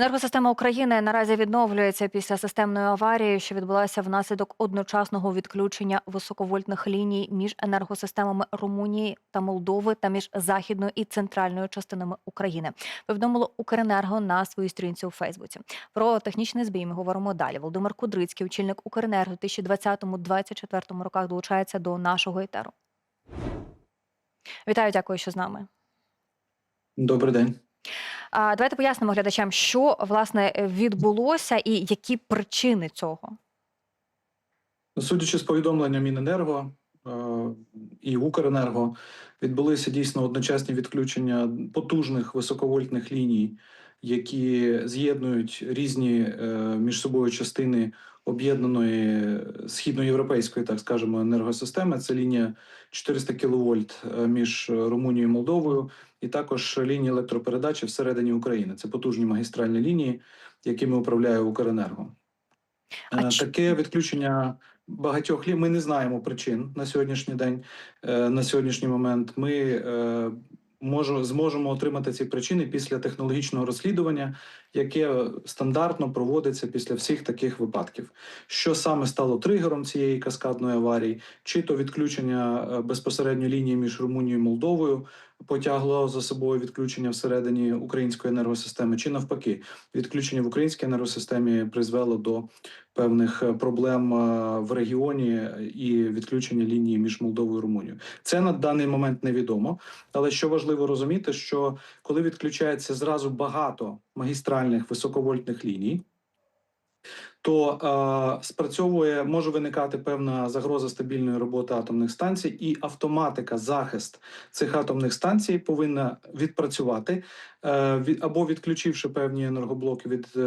Енергосистема України наразі відновлюється після системної аварії, що відбулася внаслідок одночасного відключення високовольтних ліній між енергосистемами Румунії та Молдови та між західною і центральною частинами України. Повідомило Укренерго на своїй сторінці у Фейсбуці. Про технічний збій ми говоримо далі. Володимир Кудрицький, очільник Укренерго, у 2020-2024 роках долучається до нашого етеру. Вітаю, дякую, що з нами. Добрий день. Давайте пояснимо глядачам, що власне відбулося і які причини цього. Судячи з повідомлення Міненерго е, і Укренерго, відбулися дійсно одночасні відключення потужних високовольтних ліній, які з'єднують різні е, між собою частини об'єднаної східноєвропейської, так скажемо, енергосистеми. Це лінія 400 кВт між Румунією і Молдовою, і також лінії електропередачі всередині України. Це потужні магістральні лінії, якими управляє Укренерго. А Е, Таке відключення багатьох лі. Ми не знаємо причин на сьогоднішній день. е, На сьогоднішній момент ми е, можу, зможемо отримати ці причини після технологічного розслідування, яке стандартно проводиться після всіх таких випадків. Що саме стало тригером цієї каскадної аварії, чи то відключення е, безпосередньо лінії між Румунією і Молдовою потягло за собою відключення всередині української енергосистеми, чи навпаки, відключення в українській енергосистемі призвело до певних е, проблем е, в регіоні і відключення лінії між Молдовою і Румунією. Це на даний момент невідомо. Але що важливо розуміти, що коли відключається зразу багато магістральних високовольтних ліній. То е, спрацьовує може виникати певна загроза стабільної роботи атомних станцій, і автоматика, захист цих атомних станцій повинна відпрацювати е, від, або відключивши певні енергоблоки від е,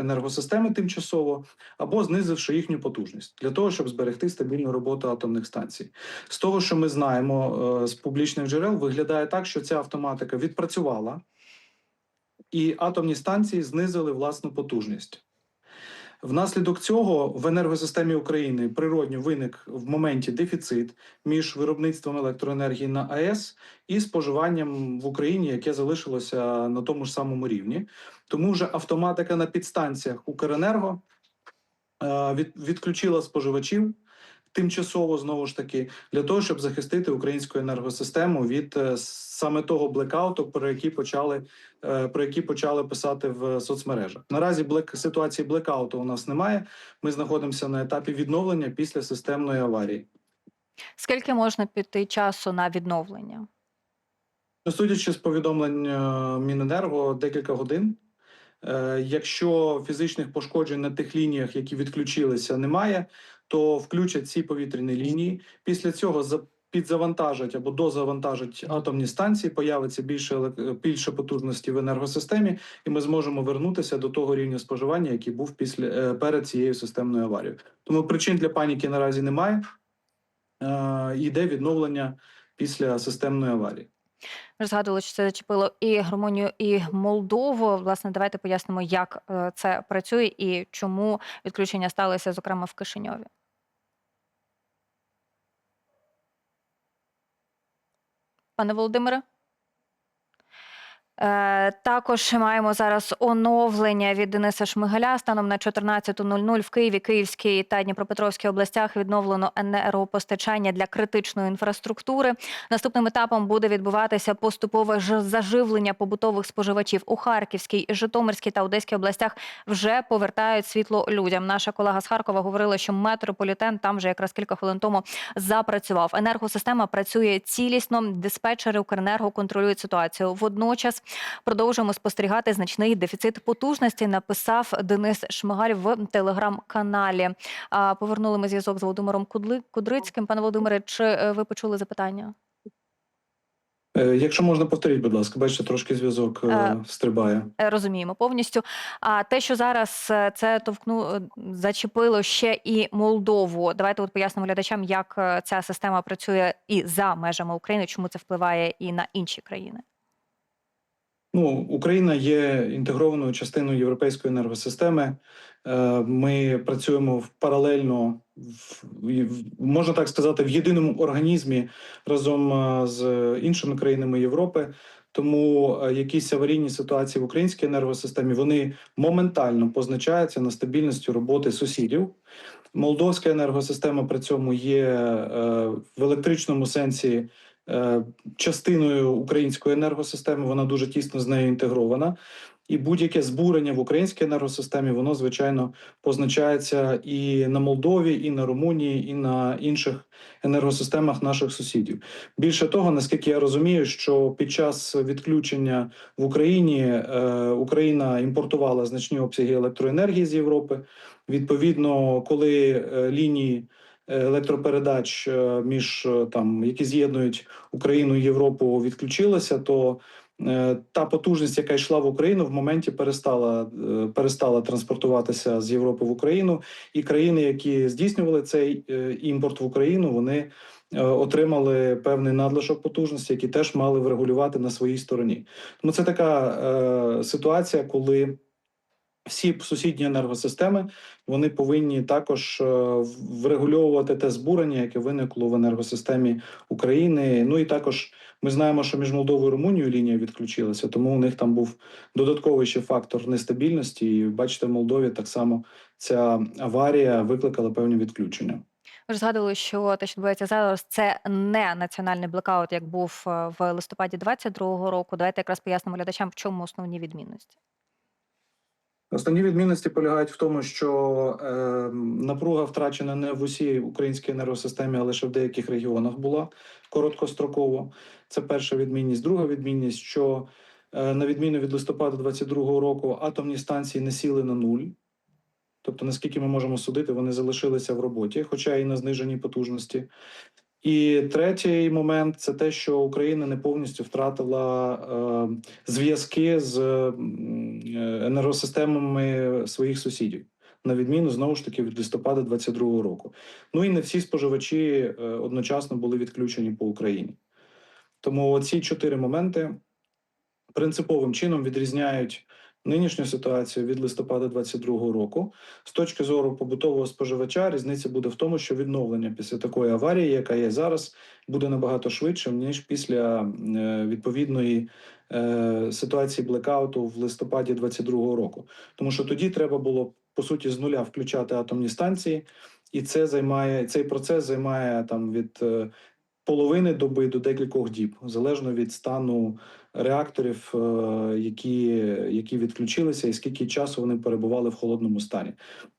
енергосистеми тимчасово, або знизивши їхню потужність для того, щоб зберегти стабільну роботу атомних станцій. З того, що ми знаємо е, з публічних джерел, виглядає так, що ця автоматика відпрацювала, і атомні станції знизили власну потужність. Внаслідок цього в енергосистемі України природньо виник в моменті дефіцит між виробництвом електроенергії на АЕС і споживанням в Україні, яке залишилося на тому ж самому рівні. Тому вже автоматика на підстанціях Укренерго е, відключила споживачів тимчасово знову ж таки для того, щоб захистити українську енергосистему від е, саме того блекауту, про які почали е, про які почали писати в соцмережах. Наразі блек ситуації блекауту у нас немає. Ми знаходимося на етапі відновлення після системної аварії. Скільки можна піти часу на відновлення? Ну, Судячи з повідомлень е, Міненерго, декілька годин. Якщо фізичних пошкоджень на тих лініях, які відключилися, немає, то включать ці повітряні лінії. Після цього за- підзавантажать або дозавантажать атомні станції, появиться більше більше потужності в енергосистемі, і ми зможемо вернутися до того рівня споживання, який був після е, перед цією системною аварією. Тому причин для паніки наразі немає. Е, Йде відновлення після системної аварії. Ви згадували, що це зачепило і Румунію, і Молдову. Власне, давайте пояснимо, як е, це працює і чому відключення сталося, зокрема, в Кишиньові. Пане Володимире? Е, Також маємо зараз оновлення від Дениса Шмигаля. Станом на 14.00 в Києві, Київській та Дніпропетровській областях відновлено енергопостачання для критичної інфраструктури. Наступним етапом буде відбуватися поступове заживлення побутових споживачів у Харківській, Житомирській та Одеській областях. Вже повертають світло людям. Наша колега з Харкова говорила, що метрополітен там вже якраз кілька хвилин тому запрацював. Енергосистема працює цілісно. Диспетчери Укренерго контролюють ситуацію. Водночас продовжуємо спостерігати значний дефіцит потужності. Написав Денис Шмигаль в телеграм-каналі. Повернули ми зв'язок з Володимиром Кудрицьким. Пане Володимире, чи е, ви почули запитання? Е, Якщо можна повторіть, будь ласка, бачите, трошки зв'язок е, стрибає. Розуміємо повністю. А те, що зараз це товкну зачепило ще і Молдову. Давайте от пояснимо глядачам, як ця система працює і за межами України, чому це впливає і на інші країни. Ну, Україна є інтегрованою частиною європейської енергосистеми. Е, Ми працюємо в паралельно, в, можна так сказати, в єдиному організмі разом е, з іншими країнами Європи. Тому е, якісь аварійні ситуації в українській енергосистемі вони моментально позначаються на стабільності роботи сусідів. Молдовська енергосистема при цьому є в електричному сенсі частиною української енергосистеми. Вона дуже тісно з нею інтегрована. І будь-яке збурення в українській енергосистемі, воно звичайно позначається і на Молдові, і на Румунії, і на інших енергосистемах наших сусідів. Більше того, наскільки я розумію, що під час відключення в Україні е, Україна імпортувала значні обсяги електроенергії з Європи. Відповідно, коли е, лінії е, електропередач е, між е, там, які з'єднують Україну і Європу, відключилися, то е, та потужність, яка йшла в Україну, в моменті перестала, перестала транспортуватися з Європи в Україну, і країни, які здійснювали цей імпорт в Україну, вони отримали певний надлишок потужності, які теж мали врегулювати на своїй стороні. Тому це така е, ситуація, коли всі сусідні енергосистеми вони повинні також е, врегульовувати те збурення, яке виникло в енергосистемі України. Ну і також ми знаємо, що між Молдовою і Румунією лінія відключилася, тому у них там був додатковий ще фактор нестабільності. І бачите, в Молдові так само ця аварія викликала певні відключення. Ви ж згадували, що те, що відбувається зараз, це не національний блекаут, як був е, в листопаді 22-го року. Давайте якраз пояснимо глядачам, в чому основні відмінності. Основні відмінності полягають в тому, що е, напруга втрачена не в усій українській енергосистемі, а лише в деяких регіонах була короткостроково. Це перша відмінність. Друга відмінність, що е, на відміну від листопада 22-го року атомні станції не сіли на нуль. Тобто, наскільки ми можемо судити, вони залишилися в роботі, хоча і на зниженій потужності. І третій момент це те, що Україна не повністю втратила е, зв'язки з е, енергосистемами своїх сусідів, на відміну знову ж таки від листопада 22-го року. Ну і не всі споживачі е, одночасно були відключені по Україні. Тому ці чотири моменти принциповим чином відрізняють нинішню ситуацію від листопада 22-го року. З точки зору побутового споживача, різниця буде в тому, що відновлення після такої аварії, яка є зараз, буде набагато швидшим ніж після е, відповідної е, ситуації блекауту в листопаді 22-го року. Тому що тоді треба було по суті з нуля включати атомні станції, і це займає цей процес займає там від е, половини доби до декількох діб, залежно від стану реакторів, е, які, які відключилися, і скільки часу вони перебували в холодному стані.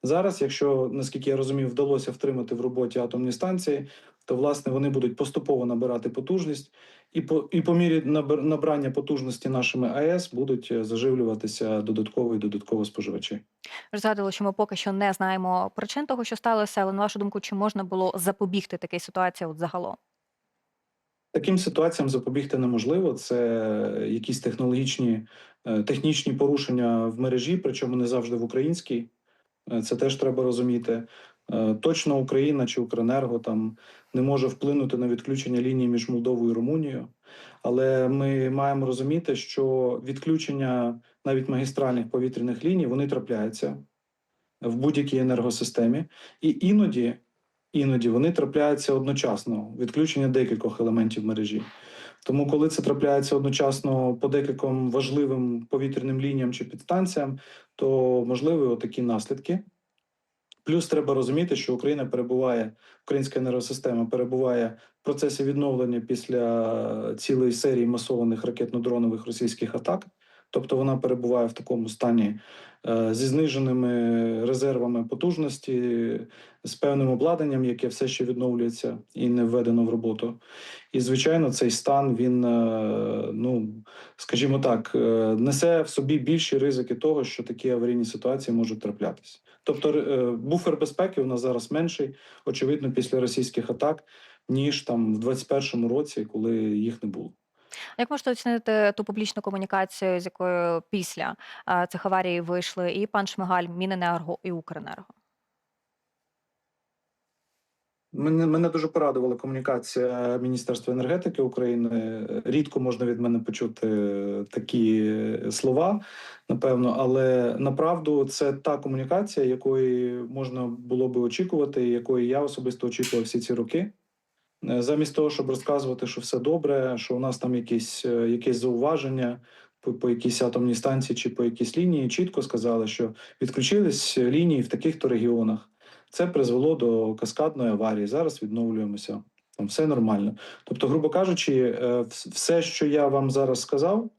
Зараз, якщо наскільки я розумію, вдалося втримати в роботі атомні станції, то власне вони будуть поступово набирати потужність, і по і по мірі набр- набрання потужності нашими АЕС будуть е, заживлюватися додатково і додатково споживачі. Ви згадували, що ми поки що не знаємо причин того, що сталося, але на вашу думку, чи можна було запобігти такій ситуації от загалом? Таким ситуаціям запобігти неможливо. Це якісь технологічні е, технічні порушення в мережі, причому не завжди в українській. Е, Це теж треба розуміти. Е, Точно Україна чи Укренерго там не може вплинути на відключення лінії між Молдовою і Румунією. Але ми маємо розуміти, що відключення навіть магістральних повітряних ліній вони трапляються в будь-якій енергосистемі, і іноді іноді вони трапляються одночасно відключення декількох елементів мережі. Тому, коли це трапляється одночасно по декільком важливим повітряним лініям чи підстанціям, то можливі такі наслідки. Плюс треба розуміти, що Україна перебуває, українська енергосистема перебуває в процесі відновлення після цілої серії масованих ракетно-дронових російських атак. Тобто вона перебуває в такому стані е, зі зниженими резервами потужності, з певним обладнанням, яке все ще відновлюється і не введено в роботу. І звичайно, цей стан він, е, ну скажімо так, е, несе в собі більші ризики того, що такі аварійні ситуації можуть траплятися. Тобто, буфер безпеки у нас зараз менший, очевидно, після російських атак, ніж там в 21-му році, коли їх не було. Як можете оцінити ту публічну комунікацію, з якою після е, цих аварій вийшли і пан Шмигаль, Міненерго і Укренерго? Мене мене дуже порадувала комунікація Міністерства енергетики України. Рідко можна від мене почути такі слова, напевно, але направду це та комунікація, якої можна було би очікувати, якої я особисто очікував всі ці роки. Е, Замість того, щоб розказувати, що все добре, що у нас там якісь, е, якесь зауваження по, по якійсь атомній станції чи по якійсь лінії, чітко сказали, що відключились лінії в таких-то регіонах. Це призвело до каскадної аварії. Зараз відновлюємося. Там все нормально. Тобто, грубо кажучи, е, все, що я вам зараз сказав,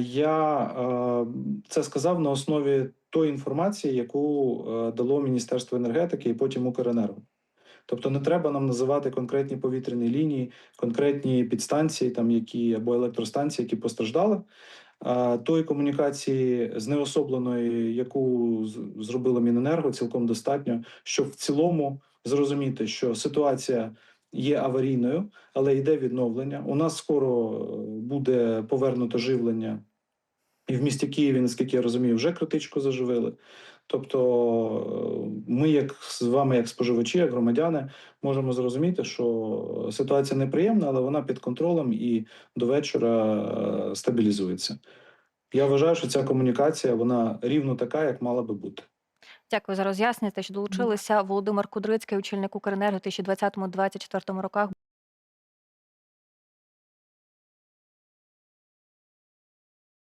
я це сказав на основі тої інформації, яку дало Міністерство енергетики і потім Укренерго. Тобто не треба нам називати конкретні повітряні лінії, конкретні підстанції, там які або електростанції, які постраждали. А тої комунікації знеособленої, яку з- зробило Міненерго, цілком достатньо, щоб в цілому зрозуміти, що ситуація є аварійною, але йде відновлення. У нас скоро е, буде повернуто живлення. І в місті Києві, наскільки я розумію, вже критичку заживили. Тобто, е, ми, як з вами, як споживачі, як громадяни, можемо зрозуміти, що ситуація неприємна, але вона під контролем і до вечора е, стабілізується. Я вважаю, що ця комунікація вона рівно така, як мала би бути. Дякую за роз'яснення, те, що долучилися. Володимир Кудрицький, очільник Укренерго у 2020-2024 роках.